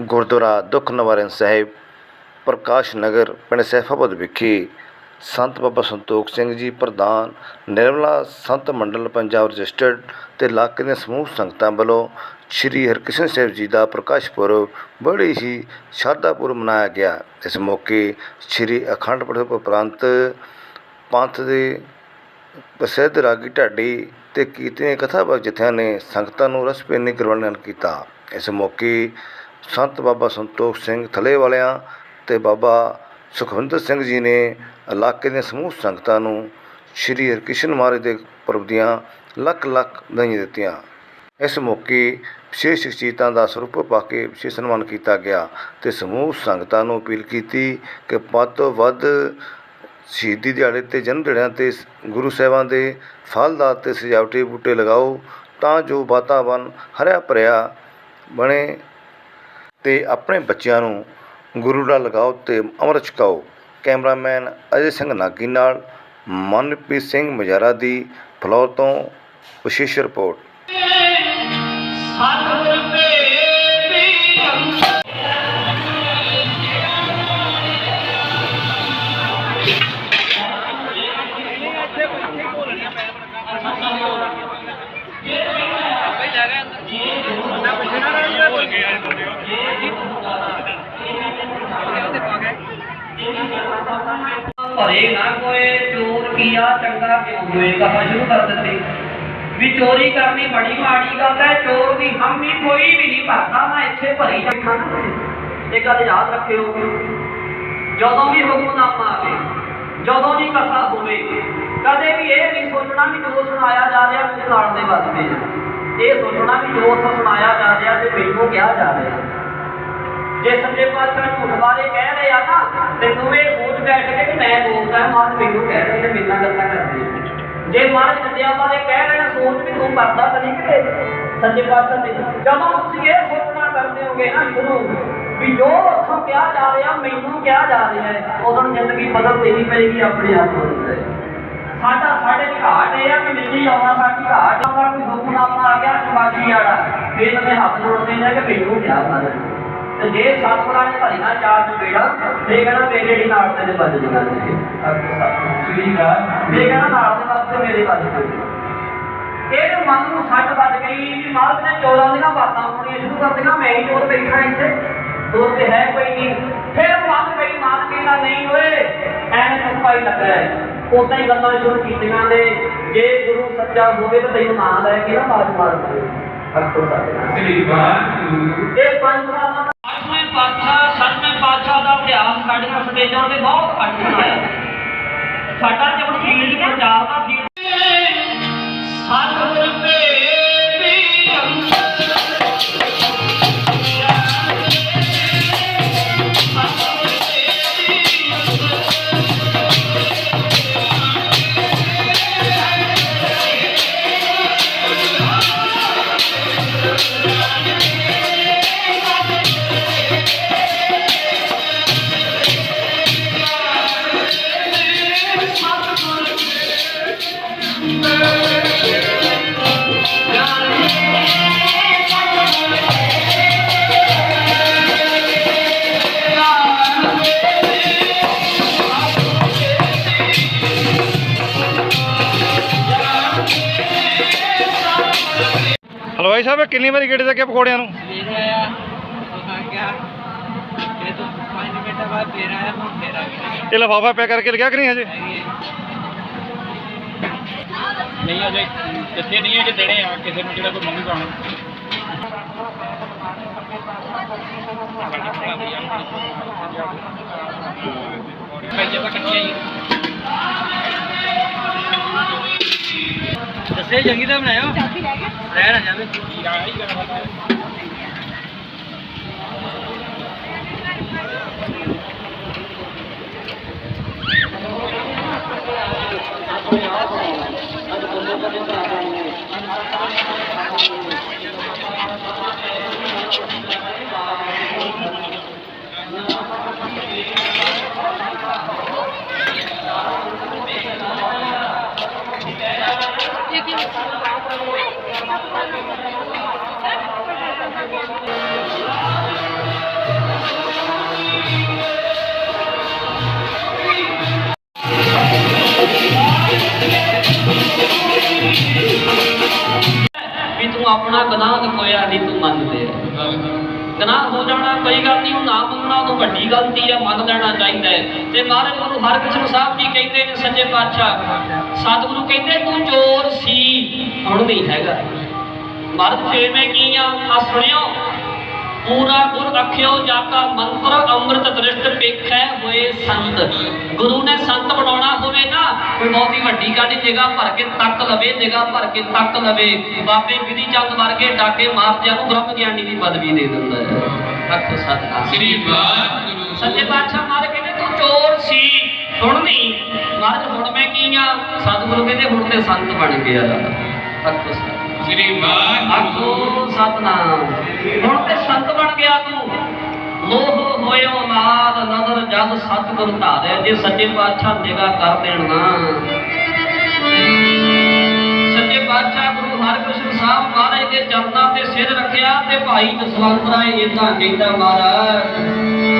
ਗੁਰਦੁਆਰਾ ਦੁੱਖ ਨਿਵਾਰਨ ਸਾਹਿਬ, ਪ੍ਰਕਾਸ਼ ਨਗਰ, ਪਿੰਡ ਸੈਫਾਬਾਦ ਵਿਖੇ ਸੰਤ ਬਾਬਾ ਸੰਤੋਖ ਸਿੰਘ ਜੀ ਪ੍ਰਧਾਨ, ਨਿਰਮਲਾ ਸੰਤ ਮੰਡਲ ਪੰਜਾਬ ਰਜਿਸਟਰਡ ਤੇ ਇਲਾਕੇ ਦੀਆਂ ਸਮੂਹ ਸੰਗਤਾਂ ਵੱਲੋਂ ਸ੍ਰੀ ਹਰਕ੍ਰਿਸ਼ਨ ਸਾਹਿਬ ਜੀ ਦਾ ਪ੍ਰਕਾਸ਼ ਪੁਰਬ ਬੜੀ ਹੀ ਸ਼ਰਧਾਪੂਰਵਕ ਮਨਾਇਆ ਗਿਆ। ਇਸ ਮੌਕੇ ਸ੍ਰੀ ਅਖੰਡ ਪਾਠ ਉਪਰੰਤ ਪੰਥ ਦੇ ਪ੍ਰਸਿੱਧ ਰਾਗੀ ਢਾਡੀ ਤੇ ਕੀਰਤਨੀ ਕਥਾਵਾਚਕ ਜਥਿਆਂ ਨੇ ਸੰਗਤਾਂ ਨੂੰ ਰਸ ਭਿੰਨੀ ਕਰਵਾਉਣ ਕੀਤਾ। ਇਸ ਮੌਕੇ ਸੰਤ ਬਾਬਾ ਸੰਤੋਖ ਸਿੰਘ ਥਲੇ ਵਾਲਿਆਂ ਤੇ ਬਾਬਾ ਸੁਖਵਿੰਦਰ ਸਿੰਘ ਜੀ ਨੇ ਇਲਾਕੇ ਦੀਆਂ ਸਮੂਹ ਸੰਗਤਾਂ ਨੂੰ ਸ੍ਰੀ ਹਰਿਕ੍ਰਿਸ਼ਨ ਮਹਾਰਾਜ ਦੇ ਪੁਰਬ ਦੀਆਂ ਲੱਖ ਲੱਖ ਵਧਾਈਆਂ ਦਿੱਤੀਆਂ। ਇਸ ਮੌਕੇ ਵਿਸ਼ੇਸ਼ ਸ਼ਖਸੀਅਤਾਂ ਦਾ ਸਰੂਪ ਪਾ ਕੇ ਵਿਸ਼ੇਸ਼ ਸਨਮਾਨ ਕੀਤਾ ਗਿਆ ਤੇ ਸਮੂਹ ਸੰਗਤਾਂ ਨੂੰ ਅਪੀਲ ਕੀਤੀ ਕਿ ਵੱਧ ਤੋਂ ਵੱਧ ਸ਼ਹੀਦੀ ਦਿਹਾੜੇ ਤੇ ਜਨਮ ਦਿਹਾੜਿਆਂ ਤੇ ਗੁਰੂ ਸਾਹਿਬਾਂ ਦੇ ਫਲਦਾਰ ਤੇ ਸਜਾਵਟੀ ਬੂਟੇ ਲਗਾਓ ਤਾਂ ਜੋ ਵਾਤਾਵਰਨ ਹਰਿਆ ਭਰਿਆ ਬਣੇ ਅਤੇ ਆਪਣੇ ਬੱਚਿਆਂ ਨੂੰ ਗੁਰੂ ਦਾ ਲਗਾਓ ਅਤੇ ਅੰਮ੍ਰਿਤ ਛਕਾਓ। ਕੈਮਰਾਮੈਨ ਅਜੇ ਸਿੰਘ ਨਾਗੀ ਨਾਲ ਮਨਪ੍ਰੀਤ ਸਿੰਘ ਮਜਾਰਾ ਦੀ ਫਲੌਰ ਤੋਂ ਵਿਸ਼ੇਸ਼ ਰਿਪੋਰਟ। ਭਰੇ ਨਾ ਕੋਏ, ਚੋਰ ਕੀਆ, ਚੰਗਾ ਕਿਉ ਹੋਏ? ਕਹਾ ਸ਼ੁਰੂ ਕਰ ਦਿੱਤੀ। ਵੀ ਚੋਰੀ ਕਰਨੀ ਬੜੀ ਮਾੜੀ ਗੱਲ ਹੈ, ਚੋਰ ਦੀ ਹਮੀ ਕੋਈ ਵੀ ਨਹੀਂ ਭਰਦਾ, ਮੈਂ ਇੱਥੇ ਭਰੀ ਬੈਠਾ ਨਾ। ਇਹ ਗੱਲ ਯਾਦ ਰੱਖਿਓ। ਜਦੋਂ ਵੀ ਹੁਕਮਨਾਮਾ ਆਵੇ ਜਦੋਂ ਵੀ ਕਥਾ ਹੋਵੇ, ਕਦੇ ਵੀ ਇਹ ਨਹੀਂ ਸੋਚਣਾ ਵੀ ਜੋ ਸੁਣਾਇਆ ਜਾ ਰਿਹਾ ਮੇਰੇ ਨਾਲ ਦੇ ਵਾਸਤੇ ਇਹ ਸੋਚਣਾ ਵੀ ਜੋ ਉੱਥੋਂ ਸੁਣਾਇਆ ਜਾ ਰਿਹਾ, ਤੇ ਮੈਨੂੰ ਕਿਹਾ ਜਾ ਰਿਹਾ। ਜੇ ਸੱਚੇ ਪਾਤਸ਼ਾਹ ਝੂਠ ਬਾਰੇ ਕਹਿ ਰਹੇ ਆ ਨਾ, ਤੇ ਤੂੰ ਇਹ ਸੋਚ ਬੈਠ ਕੇ ਕਿ ਮੈਂ ਬੋਲਦਾ ਹਾਂ ਮਾਰ ਮੈਨੂੰ ਕਹਿ ਰਹੇ ਨੇ ਮੇਰਾ ਗੱਲਾਂ ਕਰਦੇ ਜੇ ਮਹਾਰਾਜ ਸੱਚਿਆ ਬਾਰੇ ਕਹਿ ਰਹੇ ਨੇ ਸੋਚ ਵੀ ਤੂੰ ਕਰਦਾ ਤਾਂ ਨਹੀਂ ਕਿਤੇ। ਸੱਚੇ ਪਾਤਸ਼ਾਹ ਦੇ ਜਦੋਂ ਤੁਸੀਂ ਇਹ ਸੋਚਣਾ ਕਰਦੇ ਹੋਗੇ ਨਾ ਸ਼ੁਰੂ ਵੀ ਜੋ ਉੱਥੋਂ ਕਿਹਾ ਜਾ ਰਿਹਾ, ਮੈਨੂੰ ਕਿਹਾ ਜਾ ਰਿਹਾ ਹੈ ਉਦੋਂ ਜ਼ਿੰਦਗੀ ਬਦਲਦੀ ਦੇਣੀ ਪਏਗੀ ਆਪਣੇ ਆਪ ਬਦਲ ਸਾਡਾ, ਸਾਡੇ ਘਾਟ ਇਹ ਆ ਕਿ ਮਿੱਟੀ ਆਉਣਾ, ਸਾਡੀ ਘਾਟ ਆਉਣਾ, ਕੋਈ ਹੁਕਮਨਾਮਾ ਆ ਗਿਆ ਸਮਾਜੀ ਵਾਲਾ। ਫਿਰ ਮੈਂ ਹੱਥ ਜੋੜਦੇ ਨੇ ਕਿ ਮੈਨੂੰ ਕਿਹਾ ਮਹਾਰਾਜ ਤੇ ਜੇ ਸਤਿਗੁਰਾਂ ਨੇ ਨਾ ਚਾਰ ਚਪੇੜਾ ਤੇ ਕਹਿੰਦਾ ਮੇਰੇ ਹੀ ਨਾਲ ਤੇ ਵੱਜ ਜੀਆਂ ਠੀਕ ਆ। ਇਹ ਕਹਿੰਦਾ ਨਾਲ ਦੇ ਵਾਸਤੇ ਮੇਰੇ ਵੱਜ ਗਏ ਇਹ ਮਨ ਨੂੰ ਸੱਟ ਵੱਜ ਗਈ ਵੀ ਮਾਲਕ ਨੇ ਚੋਰਾਂ ਦੀਆਂ ਬਾਤਾਂ ਹੋਣੀਆਂ ਸ਼ੁਰੂ ਕਰ ਦਿੱਤੀਆਂ ਮੈਂ ਹੀ ਚੋਰ ਬੈਠਾ ਇੱਥੇ। ਚੋਰ ਤੇ ਹੈ ਕੋਈ ਨਹੀਂ। ਫਿਰ ਮਨ ਗਈ ਮਾਨ ਕੇ ਨਾ ਨਹੀਂ ਹੋਏ ਐਵੇਂ ਚੁੱਪਾਈ ਲੱਗਾ ਉਦਾਂ ਹੀ ਗੱਲਾਂ ਸ਼ੁਰੂ ਕੀਤੀਆਂ ਨੇ। ਜੇ ਗੁਰੂ ਸੱਚਾ ਹੋਵੇ ਤਾਂ ਤੈਨੂੰ ਨਾਂ ਲੈ ਕੇ ਨਾ ਬਾਜ ਮਾਰ ਦੇ ਅੱਖੋਂ ਸਾਡੇ ਨਾਲ ਇਹ ਪੰਜ ਸਾਲਾਂ ਸਟੇਜਾਂ ਤੇ ਬਹੁਤ ਘੱਟ ਆਇਆ ਸਾਡਾ ਤੇ ਹੁਣ ਫੀਲਡ ਪ੍ਰਚਾਰ ਦਾ ਫੀਲਡ ਸਤਿਗੁਰ ਹਲਵਾਈ ਸਾਹਿਬ ਇਹ ਕਿੰਨੀ ਵਾਰੀ ਗੇੜੇ ਲੱਗੇ ਪਕੌੜਿਆਂ ਨੂੰ? ਫਿਰ ਆਇਆ ਆ ਗਿਆ ਇਹ ਤੋਂ 5 ਮਿੰਟ ਬਾਅਦ ਫਿਰ ਆਇਆ ਹੁਣ ਫਿਰ ਆ ਗਿਆ। ਇਹ ਲਫਾਫਾ ਪੈਕ ਕਰਕੇ ਲਗਿਆ ਕਿ ਨਹੀਂ ਹਜੇ? ਨਹੀਂ ਅਜੇ ਕਿੱਥੇ ਨਹੀਂ ਅਜੇ ਦੇਣੇ ਆ ਕਿਸੇ ਨੂੰ ਜਿਹੜਾ ਕੋਈ ਮੰਗੀ ਪਾਉਣਾ ਪੈਸੇ ਤਾਂ ਕੱਟਿਆ ਹੀ ඒ ජංගිතම නෑ නෝ නෑ නෑ යන්නේ යායි කරපතයි ਨਾ ਜਾਵੇ ਗੁਨਾਹ ਹੋ ਜਾਣਾ, ਕੋਈ ਗੱਲ ਨਹੀਂ ਉਹ ਨਾ ਮੰਨਣਾ ਉਹ ਵੱਡੀ ਗਲਤੀ ਆ, ਮੰਨ ਲੈਣਾ ਚਾਹੀਦਾ ਹੈ। ਤੇ ਮਹਾਰਾਜ ਗੁਰੂ ਹਰਕ੍ਰਿਸ਼ਨ ਸਾਹਿਬ ਜੀ ਕਹਿੰਦੇ ਨੇ ਸੱਚੇ ਪਾਤਸ਼ਾਹ, ਸਤਿਗੁਰੂ ਕਹਿੰਦੇ, ਤੂੰ ਚੋਰ ਸੀ, ਹੁਣ ਨਹੀਂ ਹੈਗਾ। ਮਰਦ ਫੇਰ ਕੀ ਆ ਆ ਸੁਣਿਓ। ਪੂਰਾ ਗੁਰ ਅਖਿਓ ਜਾਤਾ ਮੰਤਰ ਅੰਮ੍ਰਿਤ ਦ੍ਰਿਸ਼ਟ ਪੇਖੈ ਹੋਏ ਸੰਤ। ਗੁਰੂ ਨੇ ਬਹੁਤੀ ਵੱਡੀ ਗੱਲ ਨਿਗਾਹ ਭਰ ਕੇ ਤੱਕ ਲਵੇ ਨਿਗਾਹ ਭਰ ਕੇ ਤੱਕ ਲਵੇ। ਬਾਬੇ ਵਿਧੀ ਚੰਦ ਵਰਗੇ ਡਾਕੇ ਮਾਰਦਿਆਂ ਨੂੰ ਬ੍ਰਹਮ ਗਿਆਨੀ ਦੀ ਪਦਵੀ ਦੇ ਦਿੰਦਾ ਹੈ। ਅੱਖ ਸਤਿ ਸ੍ਰੀ ਵਾਹਿਗੁਰੂ। ਸੱਚੇ ਪਾਤਸ਼ਾਹ ਮਾਰ ਕਹਿੰਦੇ ਤੂੰ ਚੋਰ ਸੀ ਹੁਣ ਨਹੀਂ ਮਹਾਰਾਜ ਹੁਣ ਮੈਂ ਕੀ ਆ? ਸਤਿਗੁਰੂ ਕਹਿੰਦੇ ਹੁਣ ਤੇ ਸੰਤ ਬਣ ਗਿਆ। ਅੱਖ ਸਤਿ ਸ੍ਰੀ ਵਾਹਿਗੁਰੂ। ਸਤਨਾਮ। ਹੁਣ ਤੇ ਸੰਤ ਬਣ ਗਿਆ ਤੂੰ। ਲੋਹ ਹੋਇਓ ਲਾਲ ਨਦਰ, ਜਗ, ਸਤਿਗੁਰ ਧਾਰਿਆ ਜੇ ਸੱਚੇ ਪਾਤਸ਼ਾਹ ਨਿਗਾਹ ਕਰ ਦੇਣ ਸੱਚੇ ਪਾਤਸ਼ਾਹ ਗੁਰੂ ਹਰਕ੍ਰਿਸ਼ਨ ਸਾਹਿਬ ਮਹਾਰਾਜ ਦੇ ਚਰਨਾਂ ਤੇ ਸਿਰ ਰੱਖਿਆ ਤੇ ਭਾਈ ਜਸਵੰਤ ਰਾਏ ਇਦਾਂ ਕਹਿੰਦਾ, ਮਹਾਰਾਜ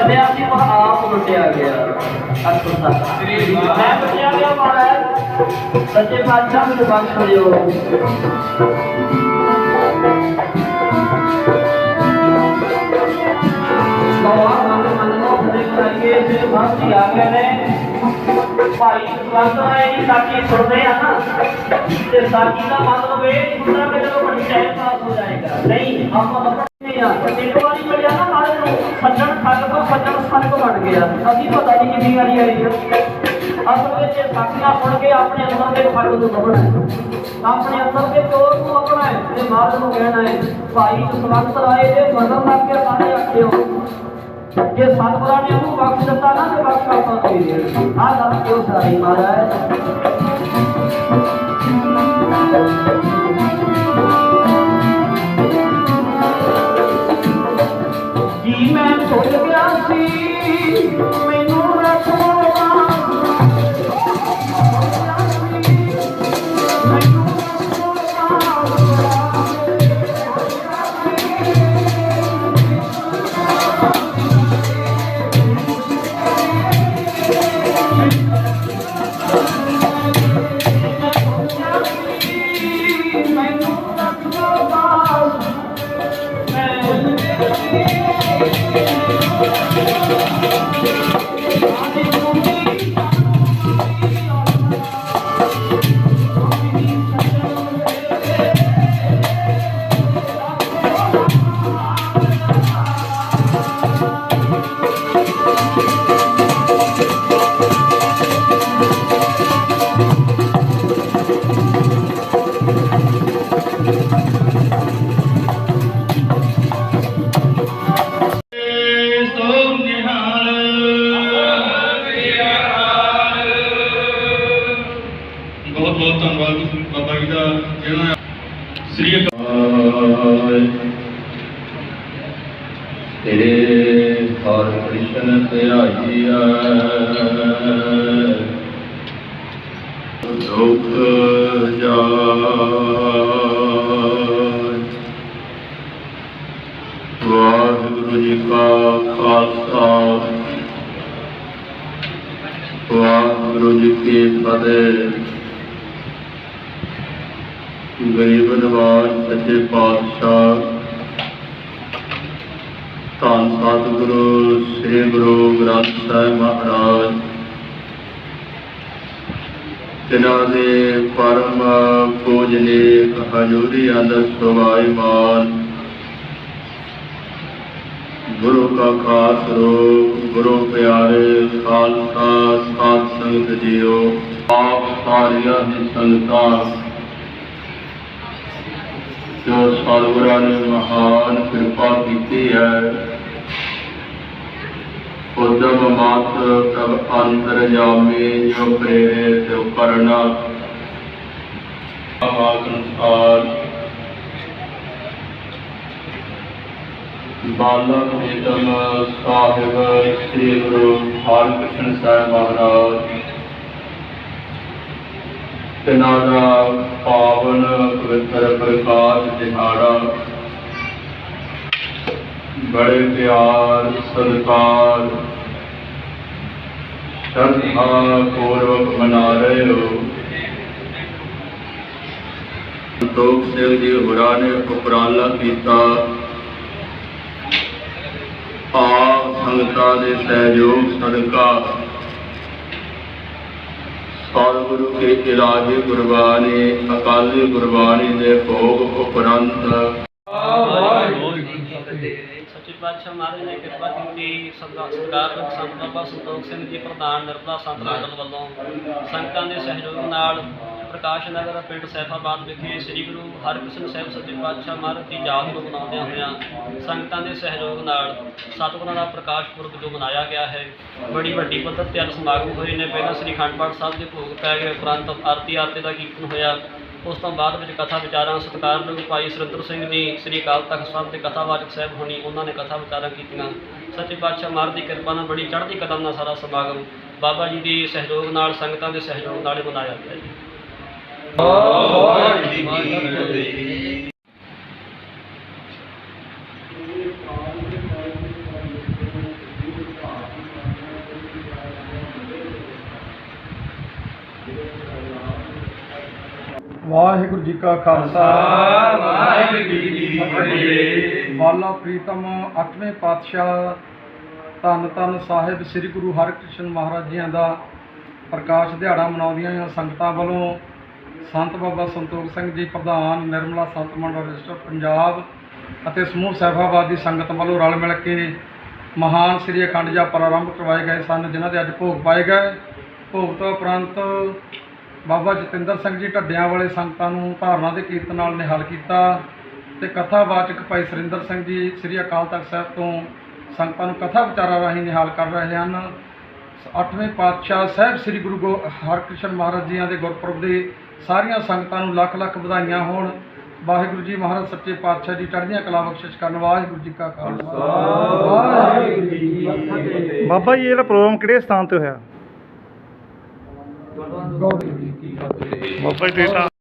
ਸੀ ਤੇ ਮੈਂ ਚੱਲਿਆ ਸੀ ਪਰ ਆਪ ਲੁੱਟਿਆ ਗਿਆ ਅੱਛਾ ਮੈਂ ਲੁੱਟਿਆ ਗਿਆ ਮਹਾਰਾਜ ਸੱਚੇ ਪਾਤਸ਼ਾਹ ਮੈਨੂੰ ਬਖਸ਼ ਦਿਓ ਲੋਹਾ ਮੰਨ ਮੰਨ ਲੋ ਖੜੇ ਕਰਾਈਏ ਤੇ ਬਾਕੀ ਆ ਗਏ ਨੇ ਭਾਈ ਸਵਾਗਤ ਹੈ ਜੀ ਸਾਡੀ ਸੁਣਦੇ ਆ ਨਾ ਤੇ ਸਾਡੀ ਦਾ ਮਤਲਬ ਇਹ ਸੁਣਨਾ ਕਿ ਜਦੋਂ ਵੱਡੀ ਟਾਈਮ ਪਾਸ ਹੋ ਜਾਏਗਾ ਨਹੀਂ ਆਪਾਂ ਲੱਭਣੇ ਆ ਤੇ ਇੱਕ ਵਾਰੀ ਮਿਲਿਆ ਨਾ ਮਾਰੇ ਨੂੰ ਸੱਜਣ ਠੱਗ ਤੋਂ ਸੱਜਣ ਸੰਗ ਬਣ ਗਿਆ। ਅਸੀਂ ਪਤਾ ਨਹੀਂ ਕਿੰਨੀ ਵਾਰੀ ਆਈ ਆ। ਅਸਲ ਵਿੱਚ ਇਹ ਸਾਖੀਆਂ ਸੁਣ ਕੇ ਆਪਣੇ ਅੰਦਰ ਦੇ ਠੱਗ ਨੂੰ ਲੱਭਣਾ ਹੈ। ਆਪਣੇ ਅੰਦਰ ਦੇ ਚੋਰ ਨੂੰ ਲੱਭਣਾ ਹੈ ਤੇ ਮਾਰਗ ਨੂੰ ਕਹਿਣਾ ਹੈ, ਭਾਈ ਜਸਵੰਤ ਰਾਏ ਦੇ ਮਦਦ ਲੱਗ ਕੇ ਸਾਡੇ ਆਖਿਓ ਜੇ ਸਤਿਗੁਰਾਂ ਨੇ ਉਹਨੂੰ ਬਖਸ਼ ਦਿੱਤਾ ਨਾ, ਤੇ ਬਖਸ਼ ਆਪਾਂ ਨੂੰ ਦੇ ਦੇਣ। ਆਹ ਗੱਲ ਕਿਉਂ ਸਾਰੀ ਮਹਾਰਾਜ। ਜੀ ਮੈਂ ਸੋਚ ਗਿਆ ਕੀ ਫਤਿਹ ਗਰੀਬ ਨਵਾਜ ਸੱਚੇ ਪਾਤਸ਼ਾਹ, ਧੰਨ ਸਤਿਗੁਰੂ ਸ੍ਰੀ ਗੁਰੂ ਗ੍ਰੰਥ ਸਾਹਿਬ ਮਹਾਰਾਜ ਤਿਨਾਂ ਦੇ ਪਰਮ ਪੂਜਨੀਕ ਹਜ਼ੂਰੀ ਅੰਦਰ ਸੁਭਾਈਮਾਨ ਗੁਰੂ ਕਾ ਖਾਸ ਰੂਪ, ਗੁਰੂ ਪਿਆਰੇ ਖਾਲਸਾ ਸਾਧ ਸੰਗਤ ਜੀਓ। ਆਪ ਸਾਰੀਆਂ ਹੀ ਸੰਗਤਾਂ ਜੋ ਸਤਿਗੁਰਾਂ ਨੇ ਮਹਾਨ ਕਿਰਪਾ ਕੀਤੀ ਹੈ, ਉਦਮ ਮਾਤ ਪ੍ਰਭ ਅੰਤਰ ਜਾਮੇ ਜੋ ਪ੍ਰੇਰੇ ਤੇ ਕਰਨਾ ਆਵਾਕਨਸਾਰ ਬਾਲਾ ਪ੍ਰੀਤਮ ਸਾਹਿਬ ਸ੍ਰੀ ਗੁਰੂ ਹਰਿਕ੍ਰਿਸ਼ਨ ਸਾਹਿਬ ਮਹਾਰਾਜ ਤਿਨਾਂ ਦਾ ਪਾਵਨ ਪਵਿੱਤਰ ਪ੍ਰਕਾਸ਼ ਦਿਹਾੜਾ। ਬੜੇ ਪਿਆਰ, ਸਤਿਕਾਰ, ਸ਼ਰਧਾ ਪੂਰਵਕ ਮਨਾ ਰਹੇ ਹੋ। ਸੰਤੋਖ ਸਿੰਘ ਜੀ ਹੋਰਾਂ ਨੇ ਉਪਰਾਲਾ ਕੀਤਾ। ਆਪ ਸੰਗਤਾਂ ਦੇ ਸਹਿਯੋਗ ਸਦਕਾ ਸਤਿਗੁਰੂ ਕੇ ਇਲਾਹੀ ਗੁਰਬਾਣੀ, ਅਕਾਲੀ ਗੁਰਬਾਣੀ ਦੇ ਭੋਗ ਉਪਰੰਤ। ਸੱਚੇ ਪਾਤਸ਼ਾਹ ਮਹਾਰਾਜ ਨੇ ਕਿਰਪਾ ਕੀਤੀ ਸਰਦਾਰ ਸਰਕਾਰ ਸੰਤ ਬਾਬਾ ਸੰਤੋਖ ਸਿੰਘ ਜੀ ਪ੍ਰਧਾਨ ਨਿਰਮਲਾ ਸੰਤ ਮੰਡਲ ਵੱਲੋਂ ਸੰਗਤਾਂ ਦੇ ਸਹਿਯੋਗ ਨਾਲ ਪ੍ਰਕਾਸ਼ ਨਗਰ ਪਿੰਡ ਸੈਫਾਬਾਦ ਵਿਖੇ ਸ੍ਰੀ ਗੁਰੂ ਹਰਕ੍ਰਿਸ਼ਨ ਸਾਹਿਬ ਸੱਚੇ ਪਾਤਸ਼ਾਹ ਮਹਾਰਾਜ ਦੀ ਯਾਦ ਨੂੰ ਮਨਾਉਂਦਿਆਂ ਹੋਇਆਂ ਸੰਗਤਾਂ ਦੇ ਸਹਿਯੋਗ ਨਾਲ ਸਤਿਗੁਰਾਂ ਦਾ ਪ੍ਰਕਾਸ਼ ਪੁਰਬ ਜੋ ਮਨਾਇਆ ਗਿਆ ਹੈ, ਬੜੀ ਵੱਡੀ ਪੱਧਰ ਤੇ ਅੱਜ ਸਮਾਗਮ ਹੋਏ ਨੇ। ਪਹਿਲਾਂ ਸ੍ਰੀ ਅਖੰਡ ਪਾਠ ਸਾਹਿਬ ਦੇ ਭੋਗ ਪੈ ਗਏ, ਉਪਰੰਤ ਆਰਤੀ ਆਰਤੀ ਦਾ ਕੀਰਤਨ ਹੋਇਆ। ਉਸ ਤੋਂ ਬਾਅਦ ਵਿੱਚ ਕਥਾ ਵਿਚਾਰਾਂ ਸਤਿਕਾਰਯੋਗ ਭਾਈ ਸੁਰਿੰਦਰ ਸਿੰਘ ਜੀ ਸ੍ਰੀ ਅਕਾਲ ਤਖਤ ਸਾਹਿਬ ਦੇ ਕਥਾਵਾਚਕ ਸਾਹਿਬ ਹੋਣੀ, ਉਹਨਾਂ ਨੇ ਕਥਾ ਵਿਚਾਰਾਂ ਕੀਤੀਆਂ। ਸੱਚੇ ਪਾਤਸ਼ਾਹ ਮਹਾਰਾਜ ਦੀ ਕਿਰਪਾ ਨਾਲ ਬੜੀ ਚੜ੍ਹਦੀ ਕਦਮ ਨਾਲ ਸਾਰਾ ਸਮਾਗਮ ਬਾਬਾ ਜੀ ਦੇ ਸਹਿਯੋਗ ਨਾਲ, ਸੰਗਤਾਂ ਦੇ ਸਹਿਯੋਗ ਨਾਲ ਹੀ ਮਨਾਇਆ ਗਿਆ ਜੀ। ਵਾਹਿਗੁਰੂ ਜੀ ਕਾ ਖਾਲਸਾ। ਵਾਹਿਗੁਰੂ ਜੀ ਕੀ ਫਤਿਹ। ਬਾਲਾ ਪ੍ਰੀਤਮ ਅੱਠਵੇਂ ਪਾਤਸ਼ਾਹ ਧੰਨ ਧੰਨ ਸਾਹਿਬ ਸ੍ਰੀ ਗੁਰੂ ਹਰਿਕ੍ਰਿਸ਼ਨ ਮਹਾਰਾਜ ਜੀਆਂ ਦਾ ਪ੍ਰਕਾਸ਼ ਦਿਹਾੜਾ ਮਨਾਉਂਦੀਆਂ ਸੰਗਤਾਂ ਵੱਲੋਂ ਸੰਤ ਬਾਬਾ ਸੰਤੋਖ ਸਿੰਘ ਜੀ, ਪ੍ਰਧਾਨ ਨਿਰਮਲਾ ਸੰਤ ਮੰਡਲ ਰਜਿਸਟਰ ਪੰਜਾਬ ਅਤੇ ਸਮੂਹ ਸੈਫਾਬਾਦ ਦੀ ਸੰਗਤ ਵੱਲੋਂ ਰਲ ਮਿਲ ਕੇ ਮਹਾਨ ਸ੍ਰੀ ਅਖੰਡ ਜਾਪ ਪ੍ਰਾਰੰਭ ਕਰਵਾਏ ਗਏ ਸਨ, ਜਿਨ੍ਹਾਂ ਦੇ ਅੱਜ ਭੋਗ ਪਾਏ ਗਏ। ਭੋਗ ਤੋਂ ਉਪਰੰਤ ਬਾਬਾ ਜਤਿੰਦਰ ਸਿੰਘ ਜੀ ਢੱਡਿਆਂ ਵਾਲੇ ਸੰਗਤਾਂ ਨੂੰ ਧਾਰਨਾ ਦੇ ਕੀਰਤਨ ਨਾਲ ਨਿਹਾਲ ਕੀਤਾ ਤੇ ਕਥਾਵਾਚਕ ਭਾਈ ਸੁਰਿੰਦਰ ਸਿੰਘ ਜੀ, ਸ੍ਰੀ ਅਕਾਲ ਤਖਤ ਸਾਹਿਬ ਤੋਂ ਸੰਗਤਾਂ ਨੂੰ ਕਥਾ ਵਿਚਾਰਾਂ ਰਾਹੀਂ ਨਿਹਾਲ ਕਰ ਰਹੇ ਹਨ। ਅੱਠਵੇਂ ਪਾਤਸ਼ਾਹ ਸਾਹਿਬ ਸ੍ਰੀ ਗੁਰੂ ਗੋ- ਹਰਿਕ੍ਰਿਸ਼ਨ ਮਹਾਰਾਜ ਜੀਆਂ ਦੇ ਗੁਰਪੁਰਬ ਦੇ ਸਾਰੀਆਂ ਸੰਗਤਾਂ ਨੂੰ ਲੱਖ ਲੱਖ ਵਧਾਈਆਂ ਹੋਣ। ਵਾਹਿਗੁਰੂ ਜੀ ਮਹਾਰਾਜ ਸੱਚੇ ਪਾਤਸ਼ਾਹ ਜੀ ਚੜ੍ਹਦੀਆਂ ਕਲਾ ਬਖਸ਼ਿਸ਼ ਕਰਨ। ਵਾਹਿਗੁਰੂ ਜੀ ਕਾ ਖਾਲਸਾ। ਵਾਹਿਗੁਰੂ ਜੀ ਕੀ ਫਤਿਹ। ਬਾਬਾ ਜੀ ਇਹ ਜਿਹੜਾ ਪ੍ਰੋਗਰਾਮ ਕਿਹੜੇ ਸਥਾਨ ਤੇ ਹੋਇਆ? ਵਾਹਿਗੁਰੂ ਜੀ ਕੀ ਫਤਿਹ। ਬਾਬਾ ਜੀ ਤੁਸੀਂ ਤਾਂ